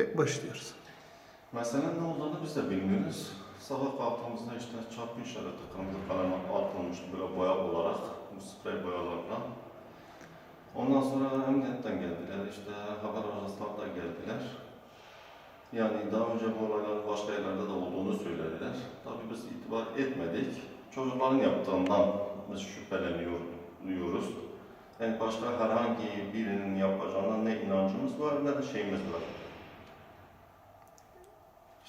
Ve başlıyoruz. Meselenin ne olduğunu biz de bilmiyoruz. Sabah kalktığımızda işte çarpı işareti kırmızı kalem atılmış böyle boya olarak, bu sprey boyalarla. Ondan sonra emniyetten geldiler, işte haber ajansları da geldiler. Yani daha önce bu olayların başka yerlerde de olduğunu söylediler. Tabii biz itibar etmedik. Çocukların yaptığından biz şüpheleniyoruz. Yani başka herhangi birinin yapacağına ne inancımız var ne de şeyimiz var.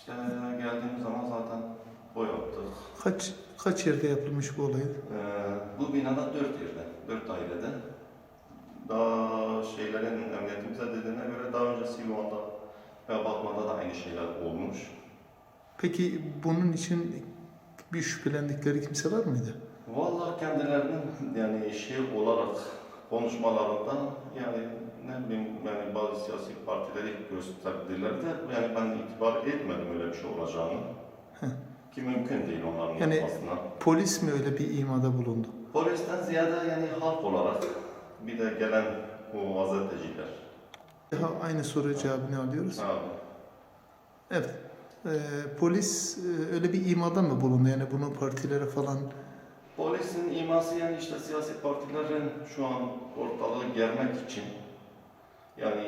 İşte geldiğimiz zaman zaten o yaptık. Kaç kaç yerde yapılmış bu olay? Ee, bu binada dört yerde, dört dairede. Daha şeylerin emniyetimize dediğine göre daha önce Sivon'da ve Batman'da da aynı şeyler olmuş. Peki bunun için bir şüphelendikleri kimse var mıydı? Vallahi kendilerinin yani şey olarak konuşmalarında yani ne bileyim yani bazı siyasi partileri gösterdiler de yani ben itibar etmedim öyle bir şey olacağını. Ki mümkün değil onların Yani- yapmasına. Polis mi öyle bir imada bulundu? Polisten ziyade yani halk olarak bir de gelen bu gazeteciler. Daha aynı soru cevabını alıyoruz. Ha, Evet. Ee, polis e, öyle bir imada mı bulundu? Yani bunu partilere falan Polisin iması yani işte siyasi partilerin şu an ortalığı germek için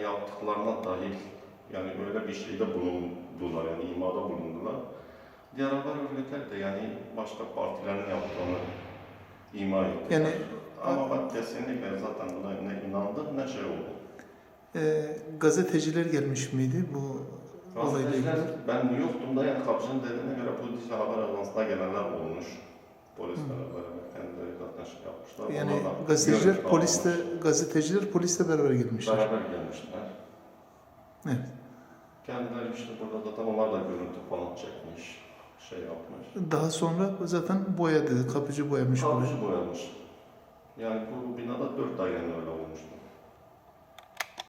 yaptıklarına dahil yani öyle bir şeyde bulundular yani imada bulundular. Diğer haber örgütler de yani başka partilerin yaptığını ima ettiler. Yani- Ama ben kesinlikle zaten buna ne inandım ne şey oldu. e, gazeteciler gelmiş miydi bu olayla ilgili? ben yoktum da yani kapıcının dediğine göre bu haber ajansına gelenler olmuş. Polisler beraber kendileri. Yani Onlarla gazeteciler görüntü polisle almış. gazeteciler polisle beraber gelmişler. Beraber gelmişler. Evet. Kendileri işte burada zaten onlar da görüntü falan çekmiş, şey yapmış. Daha sonra zaten boyadı, kapıcı boyamış burayı. Kapıcı boyamış. Yani bu binada dört dairenin öyle olmuştu.